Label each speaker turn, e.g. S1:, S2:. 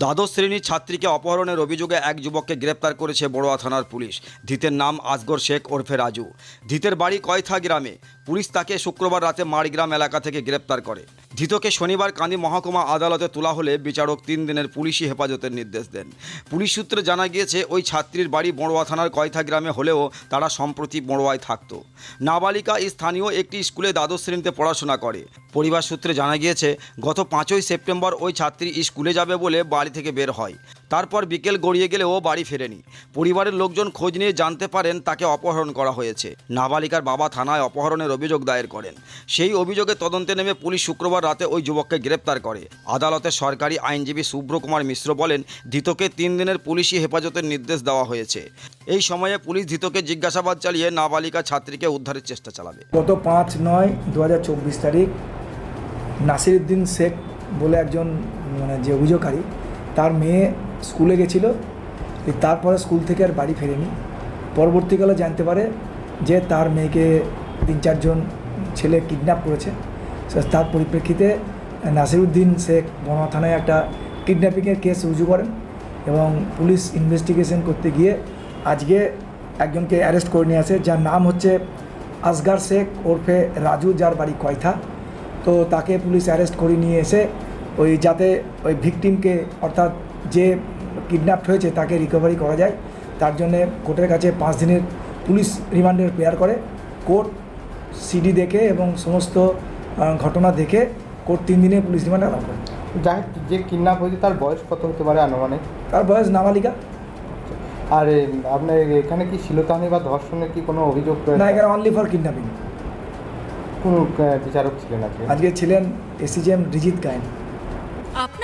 S1: দ্বাদশ শ্রেণির ছাত্রীকে অপহরণের অভিযোগে এক যুবককে গ্রেপ্তার করেছে বড়োয়া থানার পুলিশ। ধৃতের নাম আসগর শেখ ওরফে রাজু। ধৃতের বাড়ি কয়থা গ্রামে। পুলিশ তাকে শুক্রবার রাতে মাড়গ্রাম এলাকা থেকে গ্রেপ্তার করে। ধৃতকে শনিবার কান্দি মহকুমা আদালতে তোলা হলে বিচারক তিন দিনের পুলিশি হেফাজতের নির্দেশ দেন। পুলিশ সূত্রে জানা গিয়েছে, ওই ছাত্রীর বাড়ি বড়োয়া থানার কয়থা গ্রামে হলেও তারা সম্প্রতি বড়োয়ায় থাকতো। নাবালিকা স্থানীয় একটি স্কুলে দ্বাদশ শ্রেণীতে পড়াশোনা করে। পরিবার সূত্রে জানা গিয়েছে, গত পাঁচই সেপ্টেম্বর ওই ছাত্রী স্কুলে যাবে বলে বাড়ি থেকে বের হয়। তারপর বিকেল গড়িয়ে গেলে ও বাড়ি ফেরেনি। পরিবারের লোকজন খোঁজ নিয়ে জানতে পারেন, তাকে অপহরণ করা হয়েছে। নাবালিকার বাবা থানায় অপহরণের অভিযোগ দায়ের করেন। সেই অভিযোগে তদন্তে নেমে পুলিশ শুক্রবার রাতে ওই যুবককে গ্রেপ্তার করে। আদালতে সরকারি আইনজীবী শুভ্র কুমার মিশ্র বলেন, ধৃতকে তিন দিনের পুলিশি হেফাজতের নির্দেশ দেওয়া হয়েছে। এই সময়ে পুলিশ ধৃতকে জিজ্ঞাসাবাদ চালিয়ে নাবালিকা ছাত্রীকে উদ্ধারের চেষ্টা চালাবে।
S2: গত পাঁচ নয় দু তারিখ নাসিরুদ্দিন শেখ বলে একজন মানে যে অভিযোগকারী, তার মেয়ে স্কুলে গেছিল। তারপরে স্কুল থেকে আর বাড়ি ফেরেনি। পরবর্তীকালে জানতে পারে যে তার মেয়েকে তিন চারজন ছেলে কিডন্যাপ করেছে। তার পরিপ্রেক্ষিতে নাসিরুদ্দিন শেখ বনয়া থানায় একটা কিডন্যাপিংয়ের কেস রুজু করেন এবং পুলিশ ইনভেস্টিগেশন করতে গিয়ে আজকে একজনকে অ্যারেস্ট করে নিয়ে আসে, যার নাম হচ্ছে আসগার শেখ ওরফে রাজু, যার বাড়ি কয়থা। তো, তাকে পুলিশ অ্যারেস্ট করে নিয়ে এসে ওই যাতে ওই ভিকটিমকে অর্থাৎ যে কিডন্যাপ হয়েছে, তাকে রিকভারি করা যায়। তার জন্যে কোর্টের কাছে পাঁচ দিনের পুলিশ রিমান্ডের প্রেয়ার করে। কোর্ট সিডি দেখে এবং সমস্ত ঘটনা দেখে কোর্ট তিন দিনে পুলিশ রিমান্ড আনা করে।
S3: যাই যে কিডন্যাপ হয়েছে তার বয়স কত হতে পারে আনুমানিক?
S2: তার বয়স নাবালিকা।
S3: আর আপনার এখানে কি শিলতাহানি বা ধর্ষণের কি কোনো অভিযোগ
S2: না এখানে অনলি ফর কিডন্যাপিং
S3: কোন বিচারক ছিলেন আজকে?
S2: আজকে ছিলেন এসিজিএম রিজিত গায়েন